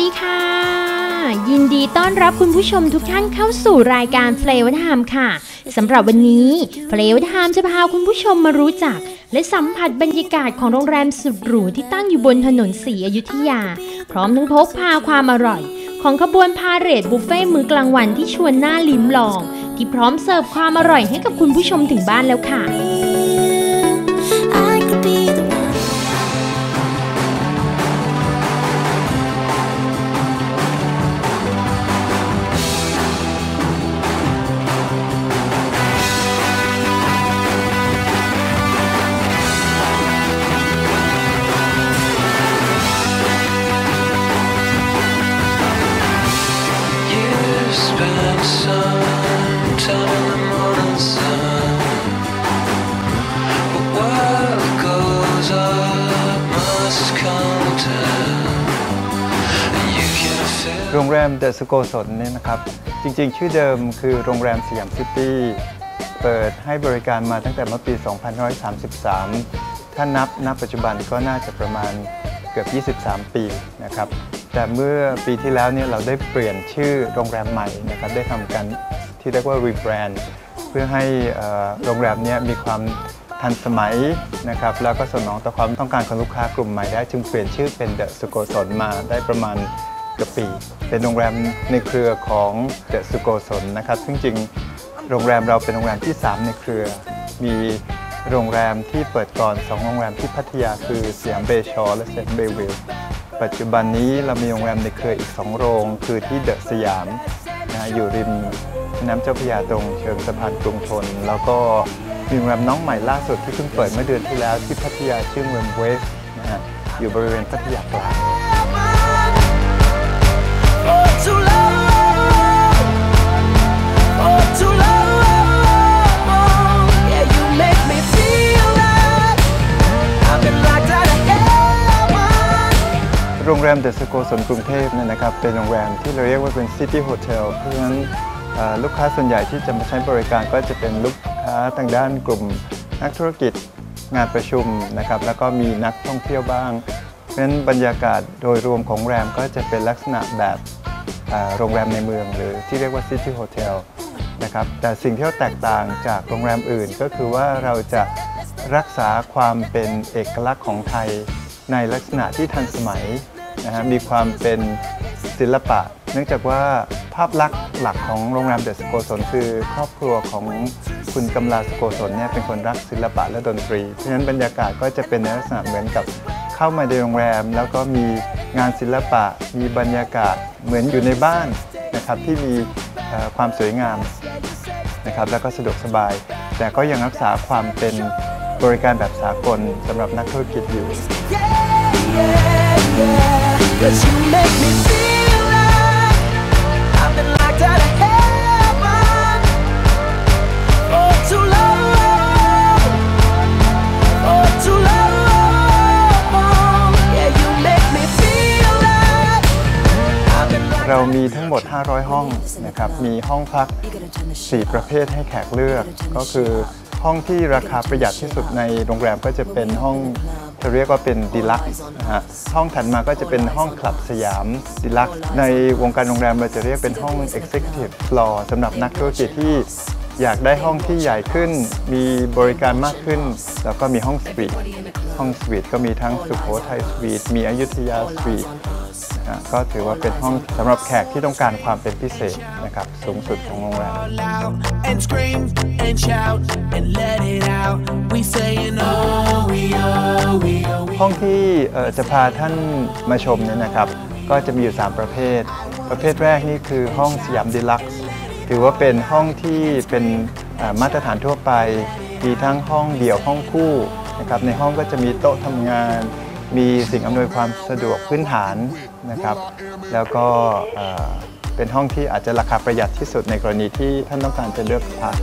ดีค่ะ ยินดีต้อนรับคุณผู้ชมทุกท่านเข้าสู่รายการเฟลวทามค่ะสำหรับวันนี้เฟลวทามจะพาคุณผู้ชมมารู้จัก และสัมผัสบรรยากาศของโรงแรมสุดหรูที่ตั้งอยู่บนถนนสีอยุธยา พร้อมทั้งพกพาความอร่อย ของขบวนพาเหรดบุฟเฟ่ต์มื้อกลางวันที่ชวนหน้าลิ้มลอง ที่พร้อมเสิร์ฟความอร่อยให้กับคุณผู้ชมถึงบ้านแล้วค่ะ เดอะสโกสนเนี่ยนะครับ จริงๆ ชื่อเดิมคือโรงแรมสยามซิตี้ เปิดให้บริการมาตั้งแต่เมื่อปี 2533 ถ้านับณปัจจุบันก็น่าจะประมาณเกือบ 23 ปีนะครับ แต่เมื่อปีที่แล้วเนี่ยเราได้เปลี่ยนชื่อโรงแรมใหม่นะครับ ได้ทำการที่เรียกว่า rebrand เพื่อให้โรงแรมเนี้มีความทันสมัยนะครับ แล้วก็สนองต่อความต้องการของลูกค้ากลุ่มใหม่ได้ จึงเปลี่ยนชื่อเป็นเดอะสโกสนมาได้ประมาณ กือบปีเป็นโรงแรมในเครือของเดอะสุโกสนนะครับ ซึ่งจริงโรงแรมเราเป็นโรงแรมที่ 3 ในเครือ มีโรงแรมที่เปิดก่อน 2 โรงแรมที่พัทยาคือสยามเบชอและเซนเบวิลปัจจุบันนี้เรามีโรงแรมในเครืออีก 2 โรง คือที่เดอะสยามนะอยู่ริมน้ำเจ้าพระยาตรงเชิงสะพานกรุงทน แล้วก็มีโรงแรมน้องใหม่ล่าสุดที่เพิ่งเปิดเมื่อเดือนที่แล้วที่พัทยาชื่อเมืองเวสนะฮะอยู่บริเวณพัทยากลาง โรงแรมเดอะสโกสนกรุงเทพเนี่ยนะครับเป็นโรงแรมที่เราเรียกว่าเป็นซิตี้โฮเทลเพราะฉะนั้นลูกค้าส่วนใหญ่ที่จะมาใช้บริการก็จะเป็นลูกค้าทางด้านกลุ่มนักธุรกิจงานประชุมนะครับแล้วก็มีนักท่องเที่ยวบ้าง เพราะฉะนั้นบรรยากาศโดยรวมของโรงแรมก็จะเป็นลักษณะแบบโรงแรมในเมือง หรือที่เรียกว่าซิตี้โฮเทลนะครับแต่สิ่งที่แตกต่างจากโรงแรมอื่น ก็คือว่าเราจะรักษาความเป็นเอกลักษณ์ของไทยในลักษณะที่ทันสมัย นะฮะมีความเป็นศิลปะ เนื่องจากว่าภาพลักษณ์หลักของโรงแรมเดอะสโกสนคือครอบครัวของคุณกำลาสโกสนเนี่ยเป็นคนรักศิลปะและดนตรี เพราะฉะนั้นบรรยากาศก็จะเป็นในลักษณะเหมือนกับเข้ามาในโรงแรม แล้วก็มีงานศิลปะ มีบรรยากาศเหมือนอยู่ในบ้านนะครับที่มีความสวยงามนะครับแล้วก็สะดวกสบาย แต่ก็ยังรักษาความเป็นบริการแบบสากลสำหรับนักธุรกิจอยู่ Cause you make me feel like I've been locked out of heaven. Oh, Yeah, you make me feel like I've been locked เรามีทั้งหมด 500 ห้องนะครับ มีห้องพัก 4 ประเภทให้แขกเลือก ก็คือ ห้องที่ราคาประหยัดที่สุดในโรงแรมก็จะเป็นห้องจะเรียกว่าเป็นดีลักซ์นะฮะห้องถัดมาก็จะเป็นห้องคลับสยามดีลักซ์ในวงการโรงแรมเราจะเรียกเป็นห้อง Executive Floor สำหรับนักธุรกิจที่อยากได้ห้องที่ใหญ่ขึ้น มีบริการมากขึ้น แล้วก็มีห้องสวีท ห้องสวีทก็มีทั้งสุโขทัยสวีทมีอยุธยาสวีทนะฮะก็ถือว่าเป็นห้องสำหรับแขกที่ต้องการความเป็นพิเศษนะครับ สูงสุดของโรงแรม loud and scream and shout and let it out. We saying oh we oh we oh we. ห้องที่เอ่อจะพาท่านมาชมเนี่ยนะครับ ก็จะมีอยู่ 3 ประเภท ประเภทแรกนี่คือห้องสยามดีลักซ์ถือว่าเป็นห้องที่เป็นเอ่อมาตรฐานทั่วไป มีทั้งห้องเดี่ยวห้องคู่ นะครับในห้องก็จะมีโต๊ะทำงาน มีสิ่งอำนวยความสะดวกพื้นฐานนะครับ แล้วก็เอ่อเป็นห้องที่อาจจะราคาประหยัดที่สุดในกรณีที่ท่านต้องการจะเลือกพัก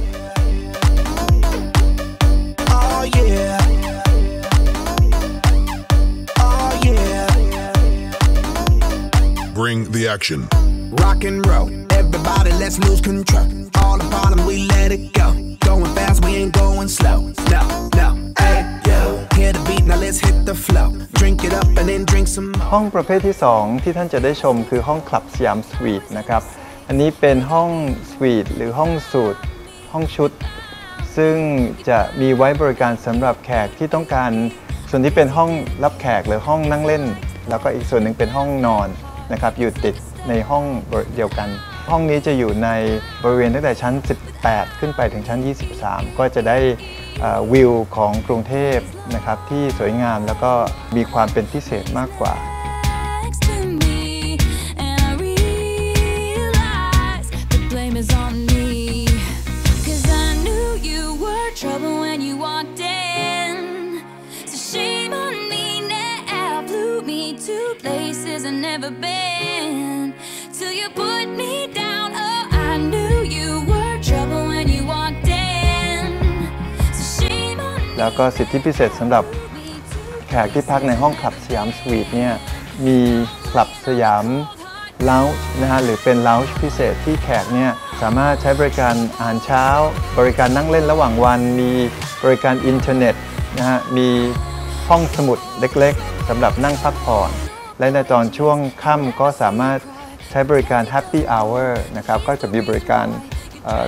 flow. Drink it up and and drink some ห้องประเภทที่ 2 ที่ท่านจะได้ชมคือห้องคลับสยามสวีทนะครับ อันนี้เป็นห้องสวีทหรือห้องสูตรห้องชุด ซึ่งจะมีไว้บริการสำหรับแขกที่ต้องการ ส่วนที่เป็นห้องรับแขกหรือห้องนั่งเล่น แล้วก็อีกส่วนหนึ่งเป็นห้องนอนนะครับอยู่ติดในห้องเดียวกัน ห้องนี้จะอยู่ในบริเวณตั้งแต่ชั้น 18 ขึ้นไปถึงชั้น 23 ก็จะได้วิวของกรุงเทพนะครับที่สวยงามแล้วก็มีความเป็นพิเศษมากกว่า to places I've never been. แล้วก็สิทธิพิเศษสำหรับแขกที่พักในห้องคลับสยามสวีทเนี่ยมีคลับสยามเลาส์นะฮะหรือเป็นเลาส์พิเศษที่แขกเนี่ยสามารถใช้บริการอาหารเช้า บริการนั่งเล่นระหว่างวัน มีบริการอินเทอร์เน็ตนะฮะมีห้องสมุดเล็กๆสำหรับนั่งพักผ่อน และในตอนช่วงค่ำก็สามารถ ใช้บริการ Happy Hour นะครับก็จะมีบริการ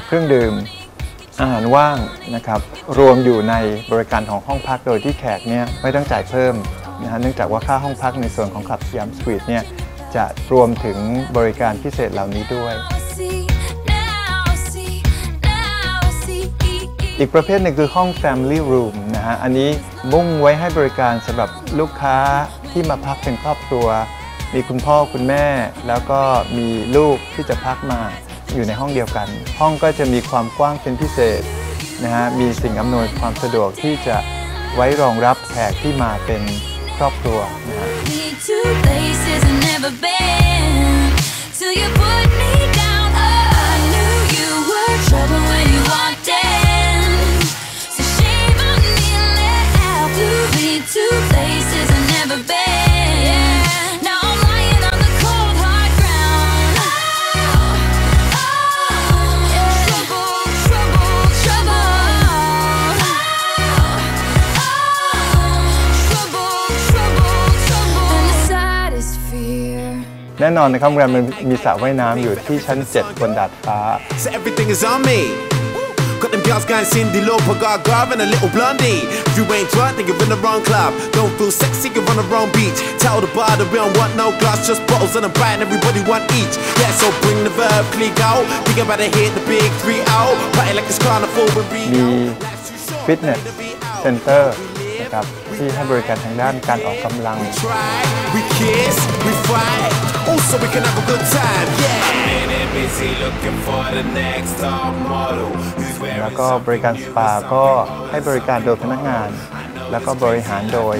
เครื่องดื่มอาหารว่างนะครับรวมอยู่ในบริการของห้องพักโดยที่แขกเนี่ยไม่ต้องจ่ายเพิ่มนะฮะเนื่องจากว่าค่าห้องพักในส่วนของคลับสยามสวีทเนี่ยจะรวมถึงบริการพิเศษเหล่านี้ด้วย อีกประเภทหนึ่งคือห้อง Family Room นะฮะอันนี้มุ่งไว้ให้บริการสำหรับลูกค้าที่มาพักเป็นครอบครัว มีคุณพ่อคุณแม่ แล้วก็มีลูกที่จะพักมาอยู่ในห้องเดียวกัน ห้องก็จะมีความกว้างเป็นพิเศษนะฮะมีสิ่งอำนวยความสะดวกที่จะไว้รองรับแขกที่มาเป็นครอบครัวนะฮะ น่นอนนะครับโรงแรมมันมีสระว่ายน้ำอยู่ที่ชั้น 7 บนดาดฟ้า So everything is on me. Got them girls going Cindy Lauper, got Garv and a little blondie. If you ain't drunk, then you're in the wrong club. Don't feel sexy, you're on the wrong beach. Tell the bar that we don't want no glass, just bottles and a bite, and everybody want each. Yeah, so bring the verb, click out. Think about it, hit the big three out. Party like it's carnival with มี Rio. ฟิตเนสเซ็นเตอร์นะครับ ที่ให้บริการทางด้านการออกกำลัง Try, we kiss, we fight. Also, we can have a good time, yeah. busy looking for the next top model who's แล้วก็บริการสปาก็ให้บริการโดยพนักงาน แล้วก็บริหารโดย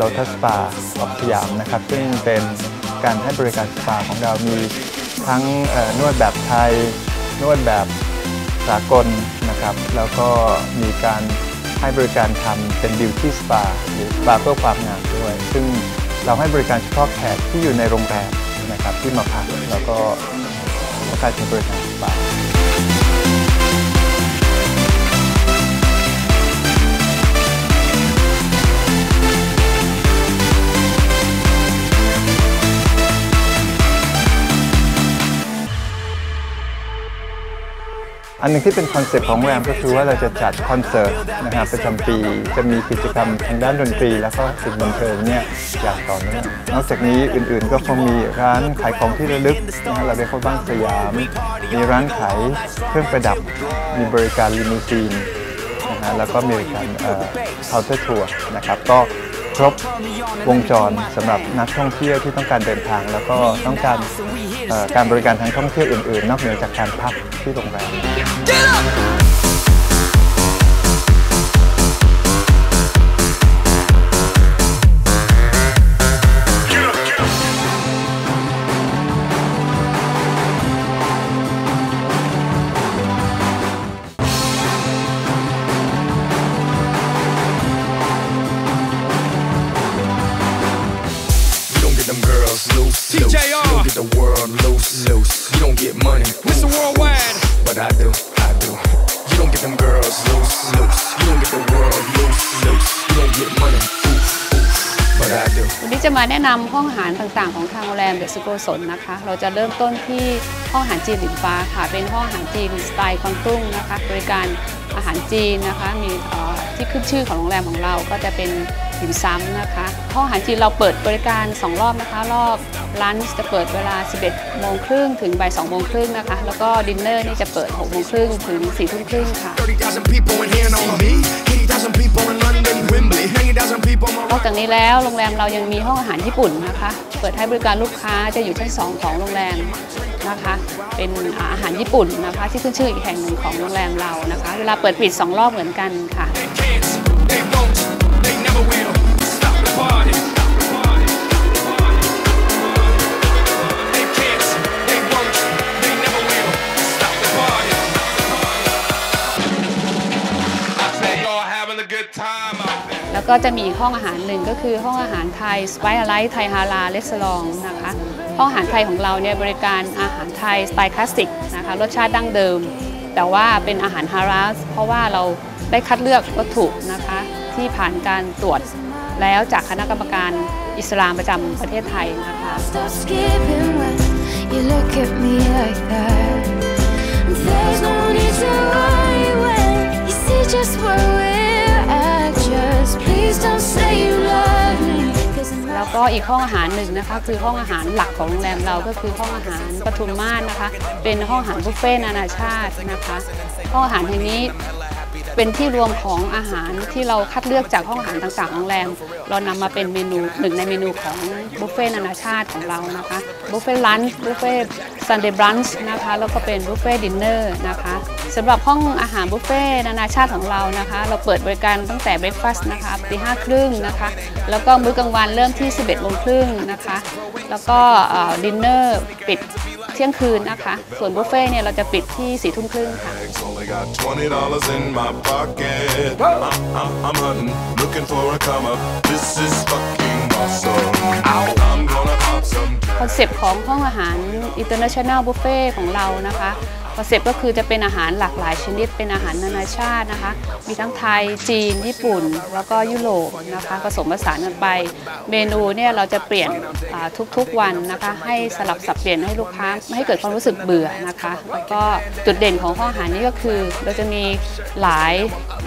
Lotus Spa ออกสยามนะครับ ซึ่งเป็นการให้บริการสปาของเรามีทั้งเอ่อนวดแบบไทย นวดแบบสากลนะครับ แล้วก็มีการ ให้บริการทำเป็น Beauty Spa หรือสปาเพื่อความงามด้วย ซึ่งเราให้บริการเฉพาะแขกที่อยู่ในโรงแรมนะครับที่มาพักแล้วก็ต้องการใช้บริการสปา อันหนึงที่เป็นคอนเซ็ปต์ของแรมก็คือว่าเราจะจัดคอนเสิร์ตนะครับประจำปีจะมีกิจกรรมทางด้านดนตรี แล้วก็สิ่งบันเทิงเนี่ยอย่างต่อเนื่องนอกจากนี้อื่นๆก็คงมีร้านขายของที่ระลึกนะฮะเราเรียกว่าบ้านสยาม มีร้านขายเครื่องประดับ มีบริการลิมูซีนนะฮะแล้วก็มีบริการเคาน์เตอร์ทัวร์นะครับก็ ครบวงจรสำหรับนักท่องเที่ยวที่ต้องการเดินทาง แล้วก็ต้องการการบริการทางท่องเที่ยวอื่น ๆ นอกเหนือจากการพักที่โรงแรม วันนี้จะมาแนะนำห้องอาหารต่างๆ ของทางโรงแรมเดอะสโกศลนะคะ เราจะเริ่มต้นที่ห้องอาหารจีนหลินฟ้าค่ะ เป็นห้องอาหารจีนสไตล์ควางตุ้งนะคะ บริการอาหารจีนนะคะ มีต่อที่ขึ้นชื่อของโรงแรมของเราก็จะเป็น หินซ้ำนะคะห้องอาหารจีนเราเปิดบริการ 2 รอบนะคะ รอบลันช์จะเปิดเวลา 11 โมงครึ่งถึงบ่าย2โมงครึ่งนะคะ แล้วก็ดินเนอร์นี่จะเปิด 6 โมงครึ่งถึง4ทุ่มครึ่งค่ะ30,000 people in here know me. 80,000 people in London, Wembley. 80,000 people นอกจากนี้แล้วโรงแรมเรายังมีห้องอาหารญี่ปุ่นนะคะ เปิดให้บริการลูกค้าจะอยู่ชั้น 2 ของโรงแรมนะคะ เป็นอาหารญี่ปุ่นนะคะ ที่ขึ้นชื่ออีกแห่งหนึ่งของโรงแรมเรานะคะ เวลาเปิดปิด 2 รอบเหมือนกันค่ะ ก็จะมีห้องอาหารหนึ่งก็คือห้องอาหารไทยสไปซ์ไลท์ไทยฮาลาเลสลองนะคะห้องอาหารไทยของเราเนี่ยบริการอาหารไทยสไตล์คลาสสิกนะคะรสชาติดั้งเดิม แต่ว่าเป็นอาหารฮาลาลเพราะว่าเราได้คัดเลือกวัตถุนะคะที่ผ่านการตรวจแล้วจากคณะกรรมการอิสลามประจำประเทศไทยนะคะ Stop skipping แล้วก็อีกห้องอาหารหนึ่งนะคะ คือห้องอาหารหลักของโรงแรมเราก็คือห้องอาหารปทุมมาศนะคะ เป็นห้องอาหารบุฟเฟ่ต์นานาชาตินะคะ ห้องอาหารแห่งนี้เป็นที่รวมของอาหารที่เราคัดเลือกจากห้องอาหารต่างๆของโรงแรม เรานำมาเป็นเมนูหนึ่งในเมนูของบุฟเฟ่ต์นานาชาติของเรานะคะบุฟเฟ่ต์ลันช์บุฟเฟ่ซันเดย์บรันช์นะคะแล้วก็เป็นบุฟเฟ่ดินเนอร์นะคะ สำหรับห้องอาหารบุฟเฟ่ต์นานาชาติของเรานะคะ เราเปิดบริการตั้งแต่เบรคฟาสต์นะคะตีห้าครึ่งนะคะ แล้วก็มื้อกลางวันเริ่มที่ 11โมงครึ่งนะคะ แล้วก็ดินเนอร์ปิดเที่ยงคืนนะคะ ส่วนบุฟเฟ่ต์เนี่ยเราจะปิดที่4ทุ่มครึ่งค่ะ Only got twenty dollars in my pocket. I'm, I'm, I'm hunting, looking for a come up. This is fucking awesome. I'm gonna pop some. คอนเซปต์ของห้องอาหาร International Buffet ของเรานะคะ คอนเซปต์ก็คือจะเป็นอาหารหลากหลายชนิด เป็นอาหารนานาชาตินะคะ มีทั้งไทย จีน ญี่ปุ่น แล้วก็ยุโรปนะคะ ผสมผสานกันไป เมนูเนี่ยเราจะเปลี่ยนทุกๆวันนะคะ ให้สลับสับเปลี่ยนให้ลูกค้าไม่ให้เกิดความรู้สึกเบื่อนะคะ แล้วก็จุดเด่นของห้องอาหารนี้ก็คือเราจะมีหลาย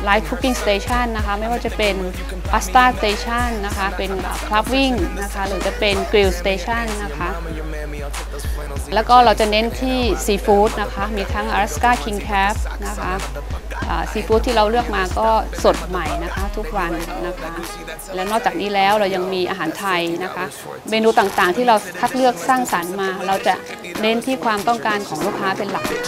ไลฟ์คุกกิ้งสเตชันนะคะ ไม่ว่าจะเป็นพาสต้าสเตชันนะคะ เป็นคลับวิ่งนะคะ หรือจะเป็นกริลสเตชันนะคะ แล้วก็เราจะเน้นที่ซีฟู้ดนะคะ มีทั้ง Alaska King Crab นะคะ ซีฟู้ดที่เราเลือกมาก็สดใหม่นะคะทุกวันนะคะ และนอกจากนี้แล้วเรายังมีอาหารไทยนะคะ เมนูต่างๆที่เราคัดเลือกสร้างสรรค์มา เราจะเน้นที่ความต้องการของลูกค้าเป็นหลักค่ะ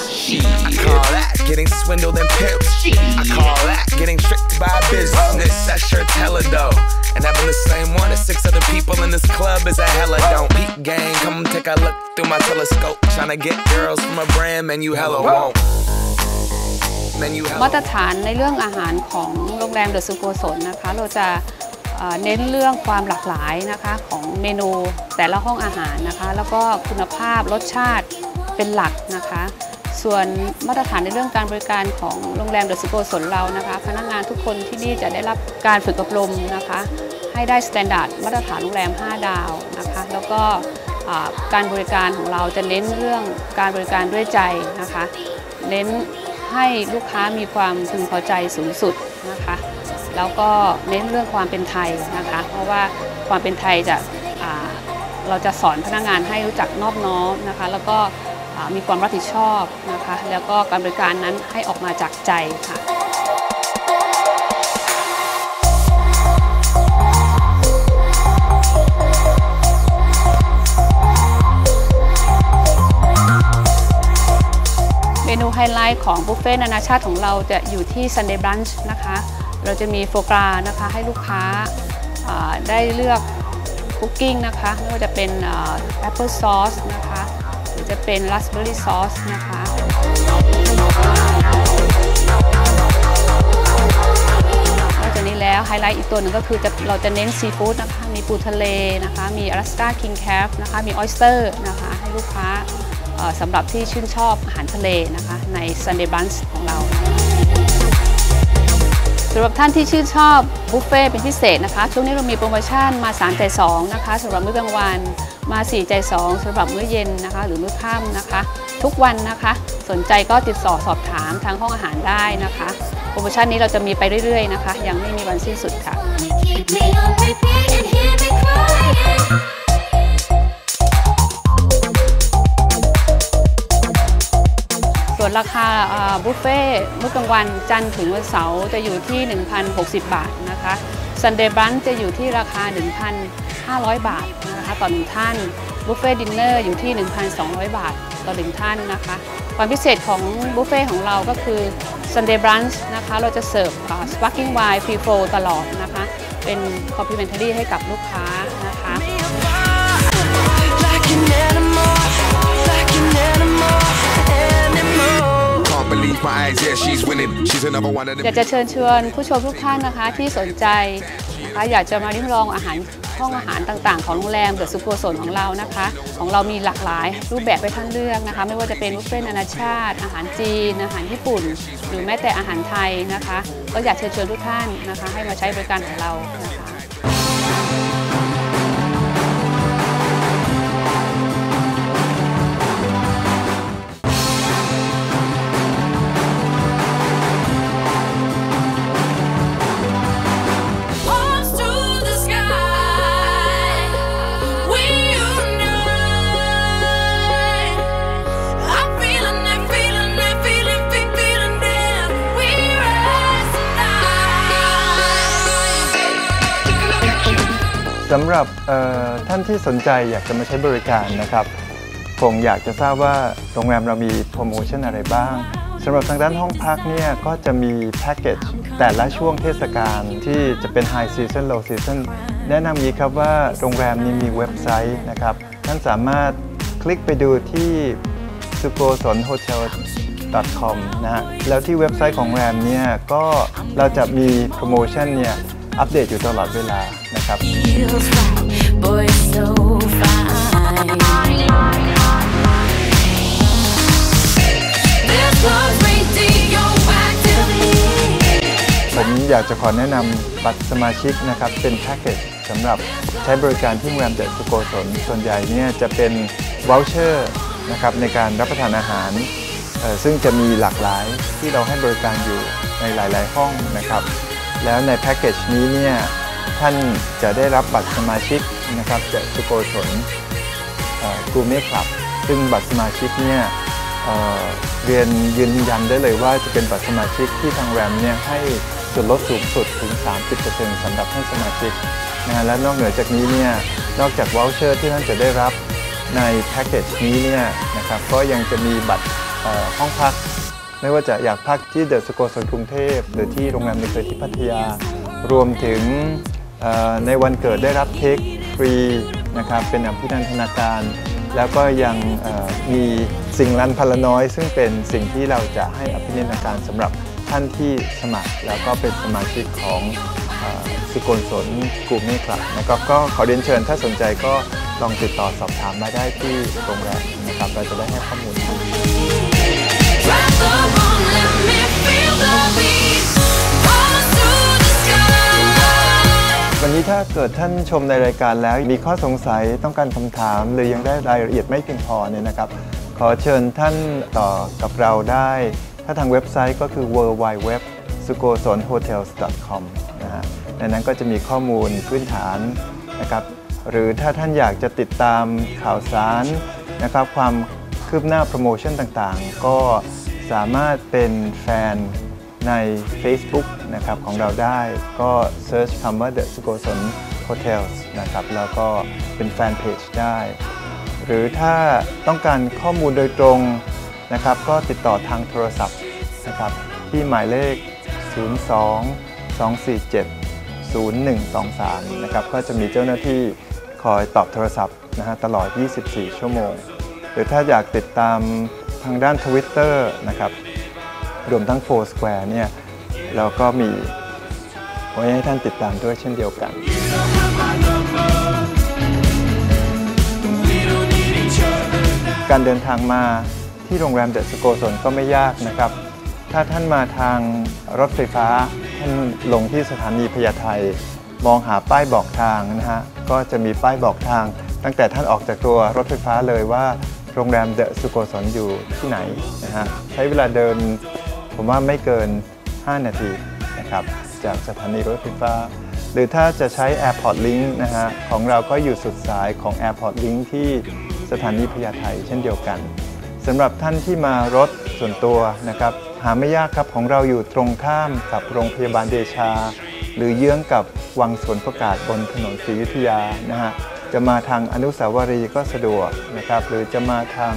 มาตรฐานในเรื่องอาหารของโรงแรมเดอะซูโกศลนะคะ เราจะเน้นเรื่องความหลากหลายนะคะของเมนูแต่ละห้องอาหารนะคะ แล้วก็คุณภาพรสชาติเป็นหลักนะคะ ส่วนมาตรฐานในเรื่องการบริการของโรงแรมเดอะซูโกศลเรานะคะ พนักงานทุกคนที่นี่จะได้รับการฝึกอบรมนะคะ ให้ได้สแตนดาร์ดมาตรฐานโรงแรม 5 ดาวนะคะ แล้วก็การบริการของเราจะเน้นเรื่องการบริการด้วยใจนะคะ เน้น ให้ลูกค้ามีความพึงพอใจสูงสุดนะคะ แล้วก็เน้นเรื่องความเป็นไทยนะคะ เพราะว่าความเป็นไทยจะเราจะสอนพนักงานให้รู้จักนอบน้อมนะคะ แล้วก็มีความรับผิดชอบนะคะ แล้วก็การบริการนั้นให้ออกมาจากใจค่ะ ไฮไลท์ของบุฟเฟ่ต์นานาชาติของเราจะอยู่ที่ Sunday Brunch นะคะ เราจะมีโฟกรานะคะให้ลูกค้าได้เลือกคุกกิ้งนะคะไม่ว่าจะเป็นแอปเปิลซอสนะคะหรือจะเป็นราสเบอร์รี่ซอสนะคะนอกจากนี้แล้วไฮไลท์อีกตัวหนึ่งก็คือจะเราจะเน้นซีฟู้ดนะคะมีปูทะเลนะคะ มี Alaska King Crab นะคะมีออสเตอร์นะคะให้ลูกค้า สำหรับที่ชื่นชอบอาหารทะเลนะคะใน Sunday Brunch ของเราสำหรับท่านที่ชื่นชอบบุฟเฟ่ต์เป็นพิเศษนะคะ ช่วงนี้เรามีโปรโมชั่นมา 3 ใจ 2 นะคะสำหรับมื้อกลางวันมา 4 ใจ 2สำหรับมื้อเย็นนะคะ หรือมื้อค่ำนะคะ ทุกวันนะคะ สนใจก็ติดต่อสอบถามทางห้องอาหารได้นะคะ โปรโมชั่นนี้เราจะมีไปเรื่อยๆนะคะ ยังไม่มีวันสิ้นสุดค่ะ ส่วนราคาบุฟเฟ่ต์มื้อกลางวันจันทร์ถึงวันเสาร์จะอยู่ที่ 1,060 บาทนะคะซันเดย์บรันจะอยู่ที่ราคา 1,500 บาทนะคะต่อหนึ่งท่านบุฟเฟ่ดินเนอร์อยู่ที่ 1,200 บาทต่อหนึ่งท่านนะคะความพิเศษของบุฟเฟ่ของเราก็คือ Sunday Brunch นะคะเราจะเสิร์ฟอ่า Sparkling Wine Free Flow ตลอดนะคะ เป็น complimentary ให้กับลูกค้านะคะ อยากจะเชิญชวนผู้ชมทุกท่านนะคะที่สนใจนะคะอยากจะมาริมลองอาหารห้องอาหารต่างๆ ของโรงแรมเดอะซุปโกโซนของเรานะคะ ของเรามีหลากหลายรูปแบบให้ท่านเลือกนะคะ ไม่ว่าจะเป็นบุฟเฟ่นานาชาติ อาหารจีน อาหารญี่ปุ่น หรือแม้แต่อาหารไทยนะคะ ก็อยากเชิญชวนทุกท่านนะคะ ให้มาใช้บริการของเรานะคะ หรับท่านที่สนใจอยากจะมาใช้บริการนะครับคงอยากจะทราบว่าโรงแรมเรามีโปรโมชั่นอะไรบ้างสำหรับทางด้านห้องพักเนี่ยก็จะมีแพ็กเกจแต่ละช่วงเทศกาลที่จะเป็น High Season Low Season แนะนำนี้ครับว่าโรงแรมนี้มีเว็บไซต์นะครับท่านสามารถคลิกไปดูที่ s u p o s o n hotel com นะฮะแล้วที่เว็บไซต์ของโรงแรมเนี่ยก็เราจะมีโปรโมชั่นเนี่ย อัปเดตอยู่ตลอดเวลานะครับผมอยากจะขอแนะนำบัตรสมาชิกนะครับ เป็นแพ็กเกจสำหรับใช้บริการที่โรงแรมเดอะสุโกศลส่วนใหญ่เนี่ยจะเป็นว o ลเชอร์นะครับในการรับประทานอาหารเออซึ่งจะมีหลากหลายที่เราให้บริการอยู่ในหลาย ๆ ห้องนะครับ แล้วในแพ็กเกจนี้เนี่ยท่านจะได้รับบัตรสมาชิกนะครับเดอะสุโกศลกูเม่คลับ ซึ่งบัตรสมาชิกเนี่ยเเรียนยืนยันได้เลยว่าจะเป็นบัตรสมาชิกที่ทางแรมเนี่ยให้ส่วนลดสูงสุดถึง 30%สำหรับท่านสมาชิกนะฮะและนอกเหนือจากนี้เนี่ยนอกจากว o ลเชอร์ที่ท่านจะได้รับในแพ็กเกจนี้เนี่ยนะครับก็ยังจะมีบัตรห้องพัก ไม่ว่าจะอยากพักที่เดอะสโกสนกรุงเทพ หรือที่โรงแรมในเคยที่พัทยา รวมถึงในวันเกิดได้รับเค้กฟรีนะครับเป็นอภินันทนาการ แล้วก็ยังมีสิ่งรันพลน้อย ซึ่งเป็นสิ่งที่เราจะให้อภินันทนาการสำหรับท่านที่สมัคร แล้วก็เป็นสมาชิกของสุกลสนกลุ่มนี้ครับนะครับก็ขอเรียนเชิญถ้าสนใจก็ลองติดต่อสอบถามมาได้ที่โรงแรมนะครับเราจะได้ให้ข้อมูล นี้ถ้าเกิดท่านชมในรายการแล้วมีข้อสงสัยต้องการคำถาม หรือยังได้รายละเอียดไม่เพียงพอเนี่ยนะครับ ขอเชิญท่านต่อกับเราได้ ถ้าทางเว็บไซต์ก็คือ w w w s u k o s o n h o t e l s c o m นะฮะในนั้นก็จะมีข้อมูลพื้นฐานนะครับหรือถ้าท่านอยากจะติดตามข่าวสารนะครับความคืบหน้าโปรโมชั่นต่างๆ ก็สามารถเป็นแฟน ใน Facebook นะครับของเราได้ก็เซิร์ชคำว่า The s u k o s o n Hotels นะครับแล้วก็เป็นแฟนเพจได้ หรือถ้าต้องการข้อมูลโดยตรงนะครับก็ติดต่อทางโทรศัพท์นะครับที่หมายเลข 02 247 0123 นะครับ ก็จะมีเจ้าหน้าที่คอยตอบโทรศัพท์นะฮะตลอด 24 ชั่วโมง หรือถ้าอยากติดตามทางด้าน Twitter นะครับ รวมทั้ง Four Square เนี่ยเราก็มีไว้ให้ท่านติดตามด้วยเช่นเดียวกันการเดินทางมาที่โรงแรมเดอะสโกสนก็ไม่ยากนะครับ ถ้าท่านมาทางรถไฟฟ้า ท่านลงที่สถานีพญาไทมองหาป้ายบอกทางนะฮะ ก็จะมีป้ายบอกทาง ตั้งแต่ท่านออกจากตัวรถไฟฟ้าเลยว่าโรงแรมเดอะสุโกศลอยู่ที่ไหนนะฮะ ใช้เวลาเดิน ผมว่าไม่เกิน 5 นาทีนะครับจากสถานีรถไฟฟ้า หรือถ้าจะใช้ Airport Link นะฮะของเราก็อยู่สุดสายของ Airport Link ที่สถานีพญาไทเช่นเดียวกันสำหรับท่านที่มารถส่วนตัวนะครับหาไม่ยากครับของเราอยู่ตรงข้ามกับโรงพยาบาลเดชา หรือเยื้องกับวังสวนประกาศบนถนนศรีอยุธยานะฮะจะมาทางอนุสาวรีย์ก็สะดวกนะครับหรือจะมาทาง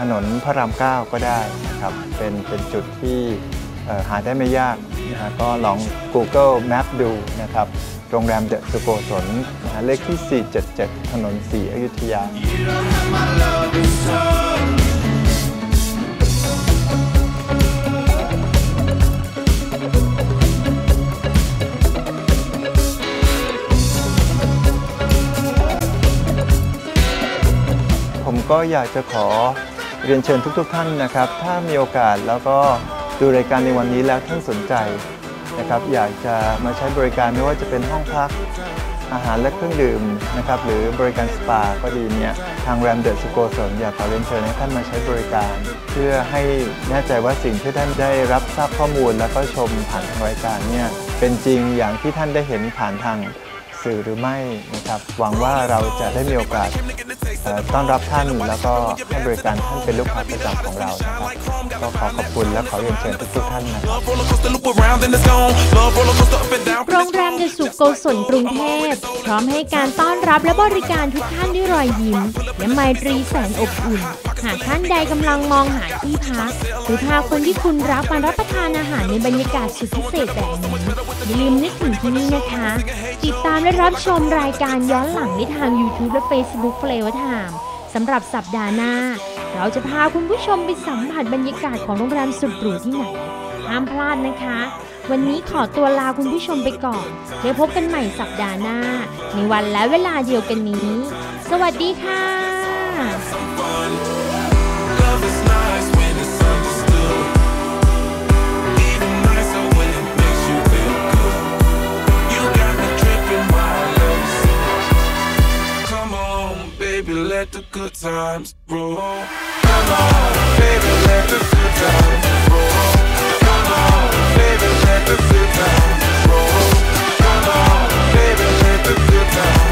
ถนนพระรามเก้าก็ได้นะครับเป็นเป็นจุดที่หาได้ไม่ยากนะก็ลอง Google Map ดูนะครับโรงแรมเดอะสุโกศลนะเลขที่ 477 ถนนศรีอยุธยา ผมก็อยากจะขอ รียนเชิญทุกๆท่านนะครับ ถ้ามีโอกาสแล้วก็ดูรายการในวันนี้แล้วท่านสนใจนะครับอยากจะมาใช้บริการไม่ว่าจะเป็นห้องพักอาหารและเครื่องดื่มนะครับหรือบริการสปาก็ดีเนี่ยทางแรมเดอะสโกสนอยากขอเรียนเชิญให้ท่านมาใช้บริการ เพื่อให้แน่ใจว่าสิ่งที่ท่านได้รับทราบข้อมูล แล้วก็ชมผ่านทางรายการเนี่ยเป็นจริงอย่างที่ท่านได้เห็นผ่านทาง สื่อหรือไม่นะครับหวังว่าเราจะได้มีโอกาสต้อนรับท่านแล้วก็ให้บริการท่านเป็นลูกค้าประจำของเรานะครับก็ขอขอบคุณและขอเรียนเชิญทุกๆท่านนะครับโรงแรมเดสุโกศลกรุงเทพพร้อมให้การต้อนรับและบริการทุกท่านด้วยรอยยิ้มและไมตรีแสนอบอุ่น หากท่านใดกำลังมองหาที่พักหรือพาคนที่คุณรักมารับประทานอาหารในบรรยากาศสุดพิเศษแบบนี้ อย่าลืมนึกถึงที่นี่นะคะ ติดตามและรับชมรายการย้อนหลังได้ทาง YouTube และ Facebook Flavor Time สำหรับสัปดาห์หน้า เราจะพาคุณผู้ชมไปสัมผัสบรรยากาศของโรงแรมสุดหรูที่ไหน ห้ามพลาดนะคะ วันนี้ขอตัวลาคุณผู้ชมไปก่อนเดี๋ยวพบกันใหม่สัปดาห์หน้า ในวันและเวลาเดียวกันนี้ สวัสดีค่ะ good times roll. Come on, baby, let the good times roll. Come on, baby, let the good times roll. Come on, baby, let the good times.